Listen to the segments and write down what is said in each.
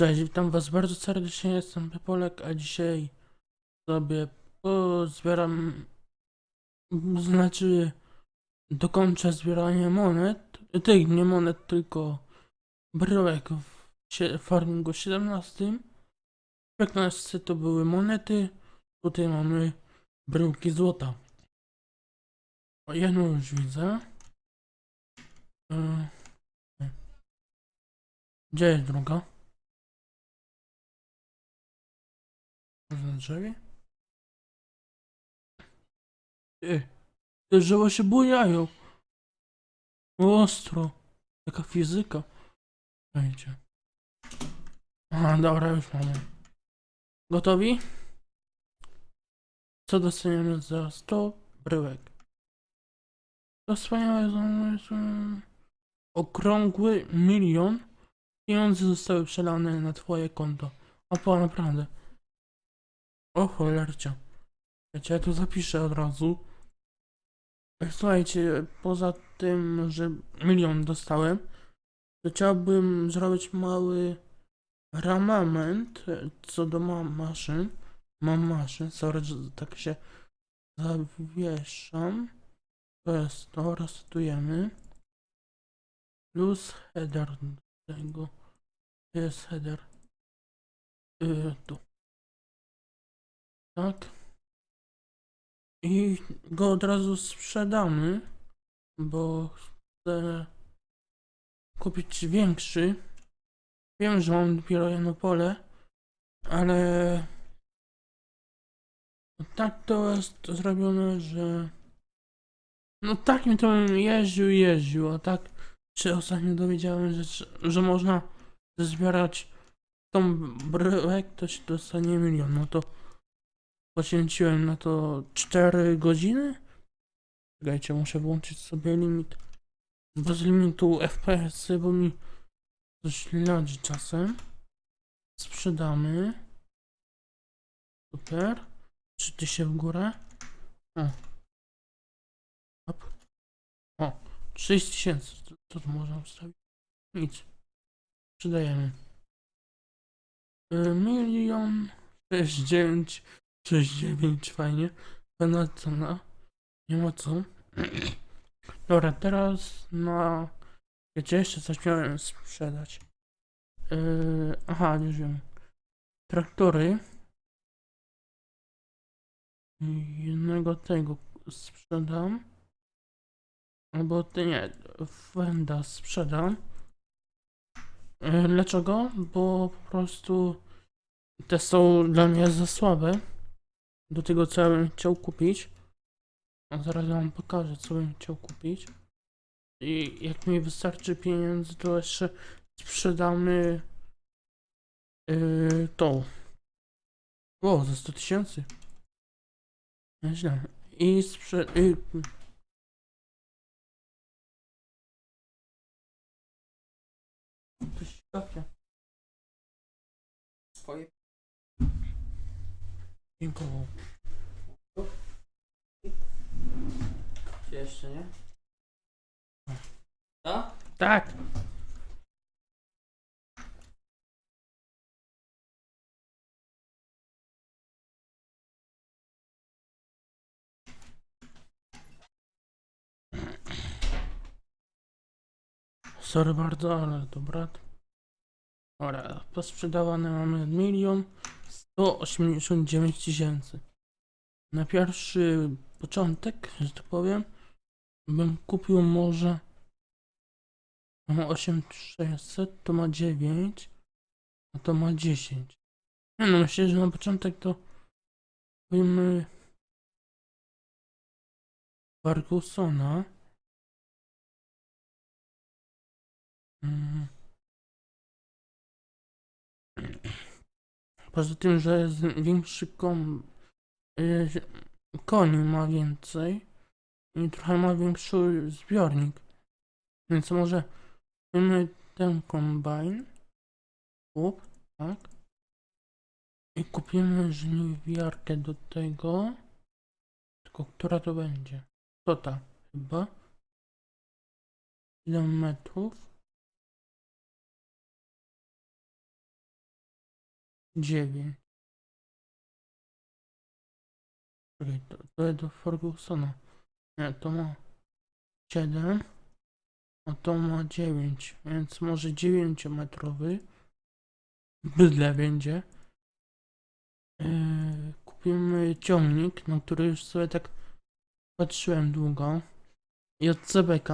Cześć, witam was bardzo serdecznie, jestem Pepolek, a dzisiaj sobie pozbieram, znaczy dokończę zbieranie monet, tych nie monet, tylko bryłek w farmingu 17. W 15 to były monety, tutaj mamy bryłki złota. O, jedną już widzę. Yy. Gdzie jest druga? Na drzewie? Ty, te drzewa się bujają. Ostro. Taka fizyka. Wejdzie. A, dobra, już mamy. Gotowi? Co dostaniemy za 100 bryłek? To wspaniałe zamysł. Okrągły milion. Pieniądze zostały przelane na twoje konto. O, po naprawdę. O cholercia. Ja tu zapiszę od razu. Słuchajcie, poza tym, że milion dostałem, to chciałbym zrobić mały ramament e, co do mam maszyn. Mam maszyn, sorry, że tak się zawieszam. To jest to, resetujemy. Plus header tego. Gdzie jest header? Yy, tu. Tak. I go od razu sprzedamy, bo chcę kupić większy. Wiem, że mam dopiero jedno pole, ale tak to jest zrobione, że no tak mi to bym jeździł jeździł, a tak czy ostatnio dowiedziałem, że, że można zbierać tą bryłek, to się dostanie milion, no to Poświęciłem na to 4 godziny. Czekajcie, muszę włączyć sobie limit. Bez limitu FPS, bo mi coś ladzi czasem. Sprzedamy. Super. 3000 w górę. O. Hop. O. 6000. Co, tu można ustawić? Nic. Sprzedajemy. Y, Milion. 69 69, fajnie. Pełna cena. Nie ma co. Dobra, teraz na... Wiecie, jeszcze coś miałem sprzedać. Yy, aha, już wiem. Traktory. Jednego tego sprzedam. Albo ty nie, Wenda sprzedam. Yy, dlaczego? Bo po prostu te są dla mnie za słabe do tego, co bym chciał kupić. A zaraz wam pokażę, co bym chciał kupić. I jak mi wystarczy pieniędzy, to jeszcze sprzedamy yy, tą. O, za 100 tysięcy. Nieźle. I sprzed... Yy, to się kapie. Swoje Dziękuję. Jeszcze nie? Co? Tak. Sorry bardzo, ale to brat. Dobra, posprzedawane mamy milion sto osiemdziesiąt dziewięć tysięcy. Na pierwszy początek, że tak powiem, bym kupił może Mam 8600, to ma 9, a to ma 10. Nie no, myślę, że na początek to kupimy Fergusona. Mm. Poza tym, że jest większy kom... y, Koń ma więcej i trochę ma większy zbiornik. Więc może Mamy ten kombajn. Kup, tak. I kupimy żniwiarkę do tego. Tylko która to będzie? To ta chyba. 7 metrów. 9. Czekaj, to, to jest do Fergusona. Nie, to ma 7. A to ma 9, więc może 9 metrowy. Bydle będzie. Yy, kupimy ciągnik, na który już sobie tak patrzyłem długo. I od CBK.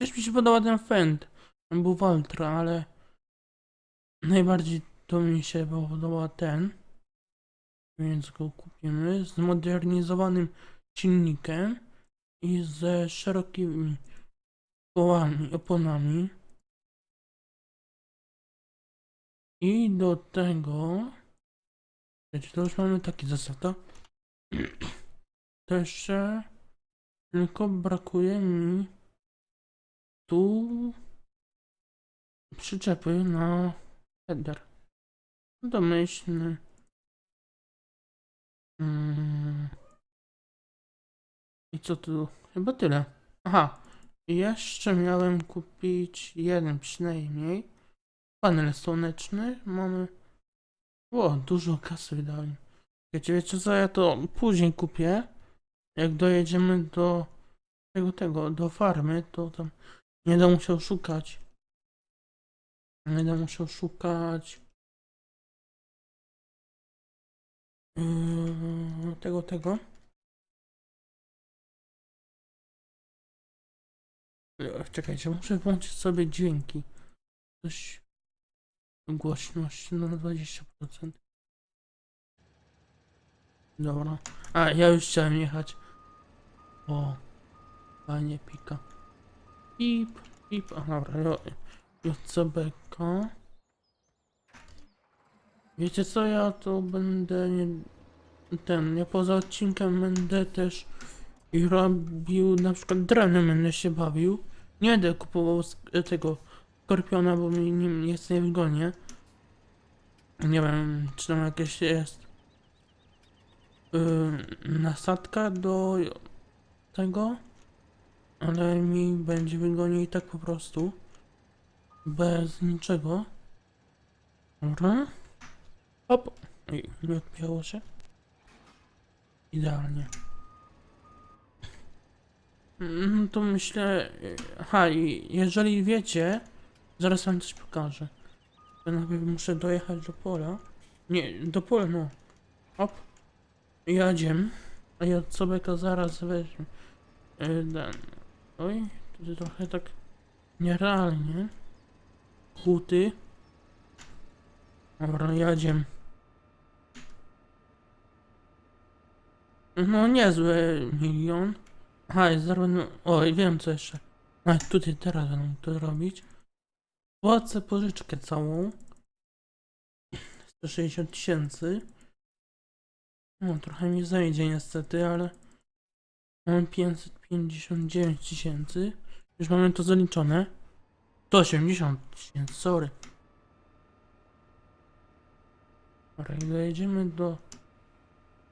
Też mi się podoba ten Fend. On był Valtra, ale najbardziej to mi się podoba ten. Więc go kupimy. Zmodernizowanym silnikiem i ze szerokimi kołami, oponami. I do tego. Wiecie, to już mamy taki zestaw, to? Jeszcze tylko brakuje mi tu przyczepy na header. Domyślny. Mm. I co tu? Chyba tyle. Aha. Jeszcze miałem kupić jeden przynajmniej. Panel słoneczny. Mamy. O, dużo kasy wydałem. Wiecie, wiecie co, ja to później kupię. Jak dojedziemy do tego, tego, do farmy, to tam nie będę musiał szukać. Nie będę musiał szukać yy, tego, tego. Czekajcie, muszę włączyć sobie dźwięki. Coś głośność na 20%. Dobra. A, ja już chciałem jechać. O, fajnie pika. Pip, pip. A dobra, JCBK. Wiecie co, ja to będę nie... Ten, ja poza odcinkiem będę też i robił, na przykład drewnem będę się bawił. Nie będę kupował sk- tego skorpiona, bo mi nim jest nie wygonię. Nie wiem, czy tam jakieś jest yy, nasadka do tego, ale mi będzie wygonił i tak po prostu. Bez niczego. Dobra. Hop. I nie odpięło się. Idealnie. Mm, to myślę. Aha, i jeżeli wiecie, zaraz wam coś pokażę. To najpierw muszę dojechać do pola. Nie, do pola, no. Hop. Jadziem. A ja to zaraz weźmie. Yy, ten. Oj, to trochę tak nierealnie. Huty. Dobra, jadziem. No niezły milion. Jest zarówno... Oj, wiem co jeszcze. A tutaj teraz będę to robić. Płacę pożyczkę całą. 160 tysięcy. No, trochę mi zajdzie niestety, ale... Mam 559 tysięcy. Już mamy to zaliczone. To 80 tysięcy, sorry. Dobra, i dojedziemy do...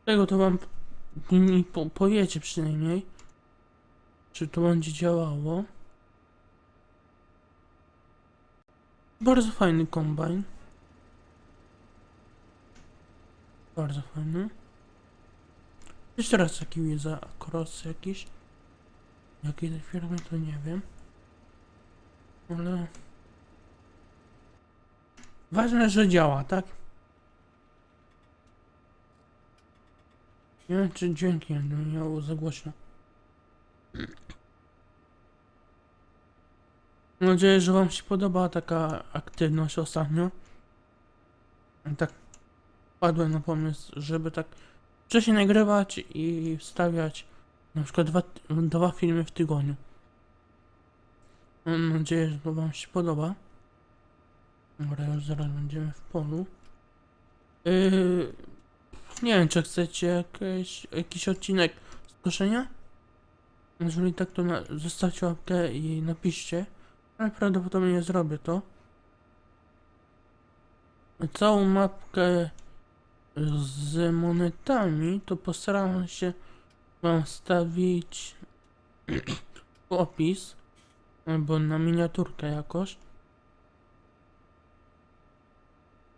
Tego to wam mi po, powiecie przynajmniej. Czy to będzie działało. Bardzo fajny kombajn. Bardzo fajny. Jeszcze raz taki widzę cross jakiś. Jakiej tej firmy to nie wiem. Ale... Ważne, że działa, tak? Nie wiem, czy dźwięki będą miało za głośno. Mam nadzieję, że Wam się podoba taka aktywność ostatnio. Tak padłem na pomysł, żeby tak wcześniej nagrywać i wstawiać na przykład dwa, dwa filmy w tygodniu. Mam nadzieję, że to Wam się podoba. Dobra, już zaraz będziemy w polu. Yy, nie wiem, czy chcecie jakieś, jakiś odcinek z koszenia? Jeżeli tak, to na, zostawcie łapkę i napiszcie. Ale zrobię to. Całą mapkę z monetami to postaram się wam stawić opis albo na miniaturkę jakoś.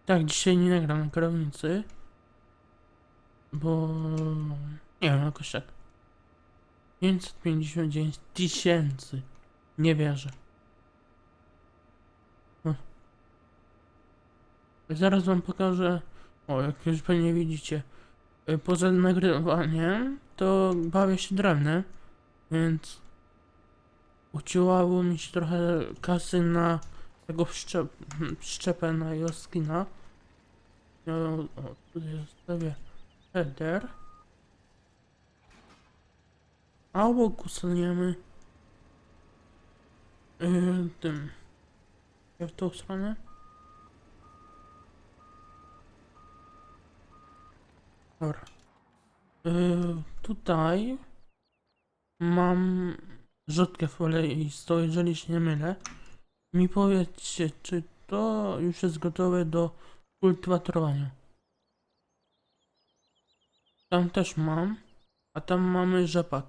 Tak, dzisiaj nie nagram na kierownicy. Bo... Nie wiem, jakoś tak. 559 tysięcy. Nie wierzę. O. Zaraz wam pokażę. O, jak już pewnie widzicie. y, Poza nagrywaniem, to bawię się drewnem, więc uciłało mi się trochę kasy na tego wszczep, wszczepę na Joskina. No, o, tutaj zostawię header. A obok usuniemy yy, tym. Ja w tą stronę. Dobra. Yy, tutaj mam rzutkę foleistą, jeżeli się nie mylę. Mi powiedzcie, czy to już jest gotowe do kultywatorowania. Tam też mam, a tam mamy rzepak.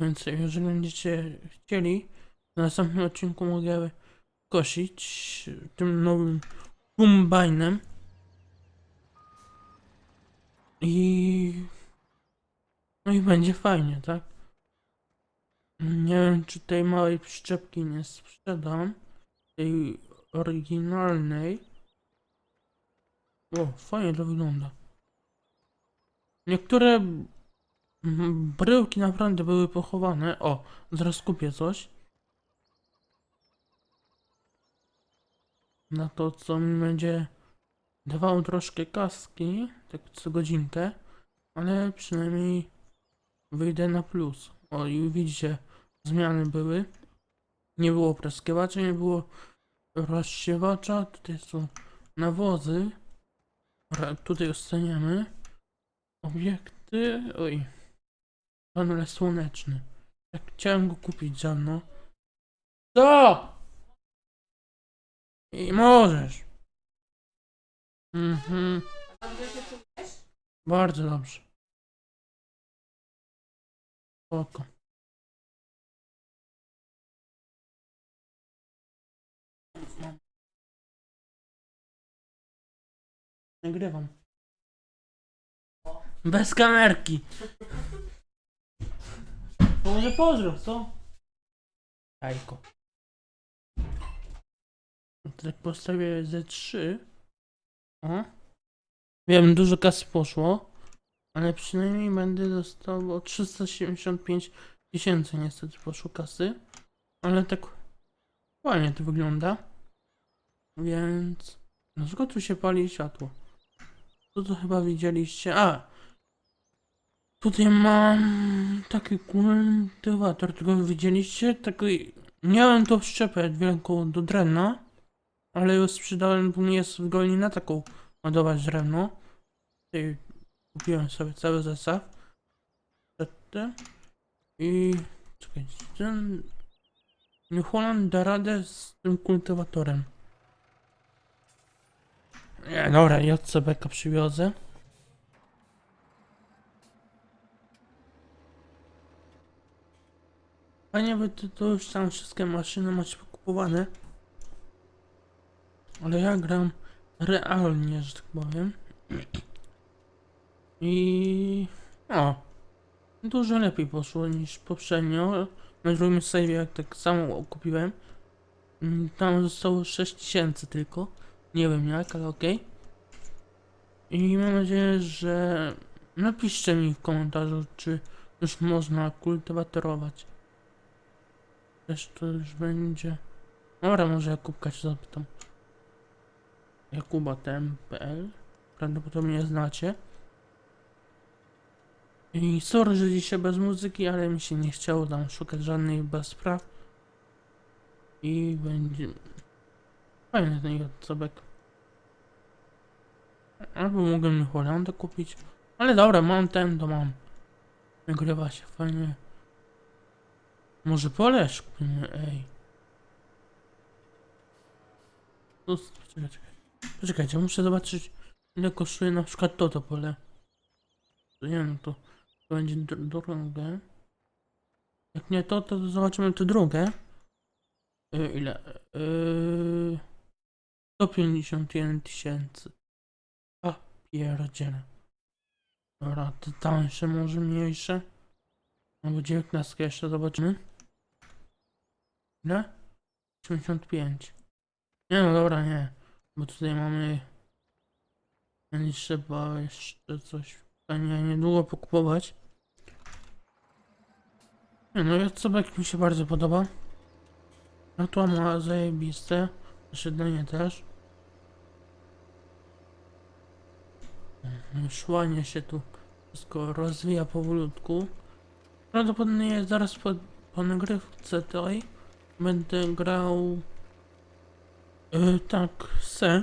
Więc jeżeli będziecie chcieli, na następnym odcinku mogę kosić tym nowym kombajnem. I... No i będzie fajnie, tak? Nie wiem, czy tej małej przyczepki nie sprzedam. Tej oryginalnej. O, fajnie to wygląda. Niektóre bryłki naprawdę były pochowane. O, zaraz kupię coś. Na to, co mi będzie dawało troszkę kaski, tak co godzinkę, ale przynajmniej wyjdę na plus. O, i widzicie, zmiany były. Nie było praskiewacza, nie było rozsiewacza. Tutaj są nawozy. Tutaj oceniamy. Obiekty. Oj. Panel słoneczny. Jak chciałem go kupić dawno. Co? I możesz. Mhm. Bardzo dobrze. Spoko. Nagrywam. Bez kamerki. To może pozdrów, co? Jajko. Tak postawię ze 3. Wiem, dużo kasy poszło, ale przynajmniej będę dostał o 375 tysięcy niestety poszło kasy, ale tak fajnie to wygląda. Więc dlaczego tu się pali światło? To to chyba widzieliście. A! Tutaj mam taki kultywator, tylko widzieliście? Taki... Miałem tą szczepę wielką do drewna, ale ją sprzedałem, bo nie jest wygodnie na taką ładować drewno. Tutaj kupiłem sobie cały zestaw. Przedtem. I czekajcie, ten New Holland da radę z tym kultywatorem. Nie, dobra, JCB przywiozę. Fajnie by to, to już tam wszystkie maszyny macie pokupowane. Ale ja gram realnie, że tak powiem. I o, dużo lepiej poszło niż poprzednio. Na drugim save jak tak samo kupiłem. Tam zostało 6000 tylko. Nie wiem jak, ale okej. I mam nadzieję, że napiszcie mi w komentarzu, czy już można kultywatorować. Też to już będzie. Dobra, może Jakubka się zapytam. Jakuba TM.pl Prawdopodobnie znacie. I sorry, że dzisiaj bez muzyki, ale mi się nie chciało tam szukać żadnej bez spraw. I będzie... Fajny ten Jacobek. Albo mogłem Holandę kupić. Ale dobra, mam ten, to mam. Nagrywa się fajnie. Może polesz kupimy, ej. Tu, czekaj, czekaj. Poczekajcie, muszę zobaczyć ile kosztuje na przykład to to pole. To nie wiem, to, to będzie dr- drogie. Jak nie to, to zobaczymy to drugie. Yy, ile? Yy, 151 tysięcy. pierdzielę. Dobra, te tańsze może mniejsze. Albo 19 jeszcze zobaczymy. Ile? 85. Nie no dobra, nie. Bo tutaj mamy trzeba jeszcze coś pewnie niedługo pokupować. Nie no, Jacobek mi się bardzo podoba. No to ma zajebiste. Osiedlenie też. Już ładnie się tu wszystko rozwija powolutku. Prawdopodobnie zaraz po, po nagrywce tej będę grał yy, tak se.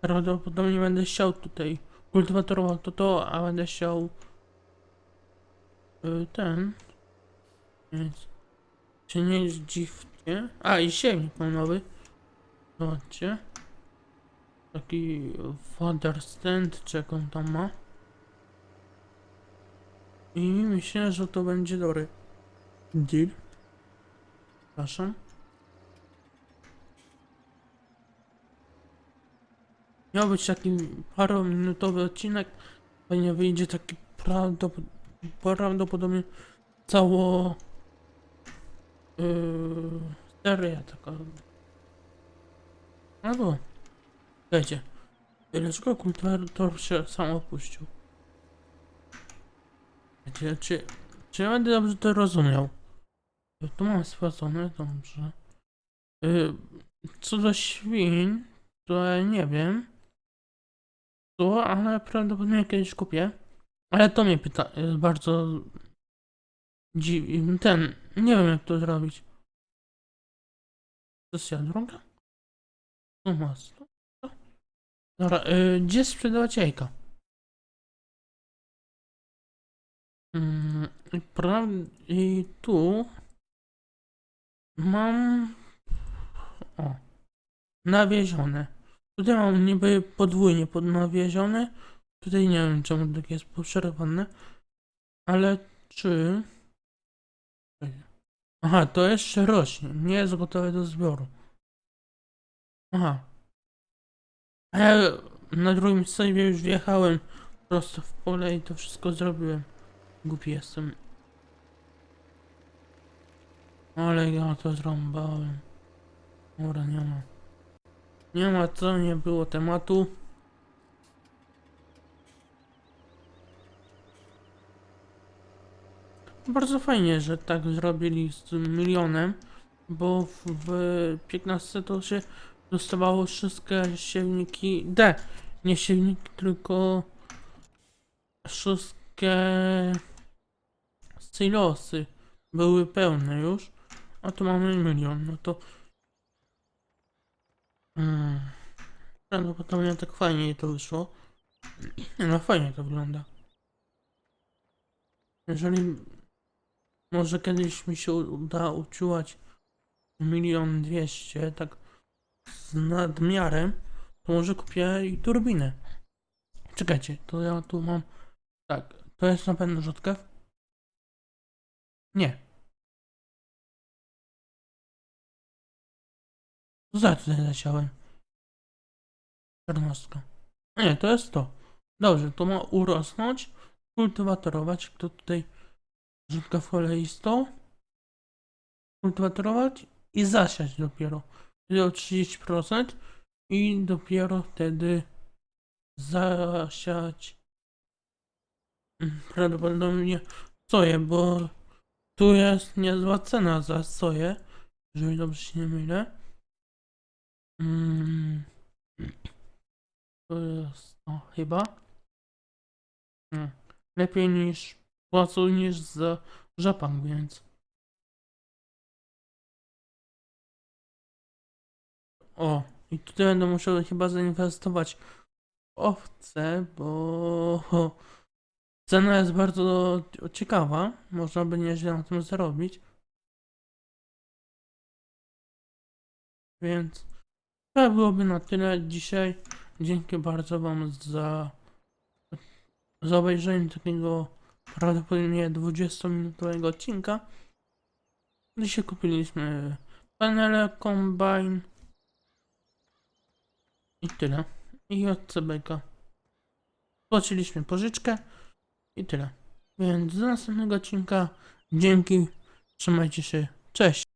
Prawdopodobnie będę chciał tutaj kultywatorował to to, a będę chciał yy, ten więc się nie zdziwcie. A i siewnik mam nowy. Zobaczcie. Taki father stand, czy on tam ma. I myślę, że to będzie dobry deal. Przepraszam. Miał być taki parominutowy odcinek. Pewnie wyjdzie taki prawdopod prawdopodobnie cało yy, seria taka. Albo Słuchajcie, dlaczego kultywator się sam opuścił? Wiecie, czy, czy ja będę dobrze to rozumiał? Ja Tu mam spłacone, dobrze. Yy, co do świń, to ja nie wiem. Co, ale prawdopodobnie kiedyś kupię. Ale to mnie pyta, jest bardzo dziwi, ten, nie wiem jak to zrobić. To jest ja droga? No masło. Dobra, y, gdzie sprzedawać jajka? Pra- I tu mam o nawiezione. Tutaj mam niby podwójnie podnawiezione. Tutaj nie wiem czemu tak jest poszerowane. Ale czy Aha, to jeszcze rośnie. Nie jest gotowe do zbioru. Aha. A ja na drugim sobie już wjechałem prosto w pole i to wszystko zrobiłem. Głupi jestem. Ale ja to zrąbałem. Dobra, nie ma. Nie ma co, nie było tematu. Bardzo fajnie, że tak zrobili z milionem, bo w, w 15 to się dostawało wszystkie siewniki D. Nie siewniki, tylko wszystkie silosy były pełne już. A tu mamy milion, no to mm, prawdopodobnie tak fajnie to wyszło. No fajnie to wygląda. Jeżeli może kiedyś mi się uda uciułać milion dwieście, tak z nadmiarem, to może kupię i turbinę. Czekajcie, to ja tu mam. Tak, to jest na pewno rzutkew? Nie. Za tutaj leciałem? Czternastka. Nie, to jest to. Dobrze, to ma urosnąć, kultywatorować, to tutaj rzutkę kolejistą, kultywatorować i zasiać dopiero. Wtedy o 30% i dopiero wtedy zasiać mm, prawdopodobnie soję, bo tu jest niezła cena za soję, jeżeli dobrze się nie mylę. Mm. To jest no chyba. Mm. Lepiej niż płacą niż za rzepak, więc. O, i tutaj będę musiał chyba zainwestować w owce, bo cena jest bardzo ciekawa. Można by nieźle na tym zarobić. Więc to byłoby na tyle dzisiaj. Dzięki bardzo Wam za, za obejrzenie takiego prawdopodobnie 20-minutowego odcinka. Dzisiaj kupiliśmy panele Combine i tyle. I od CBK. spłaciliśmy pożyczkę i tyle. Więc do następnego odcinka. Dzięki. Trzymajcie się. Cześć.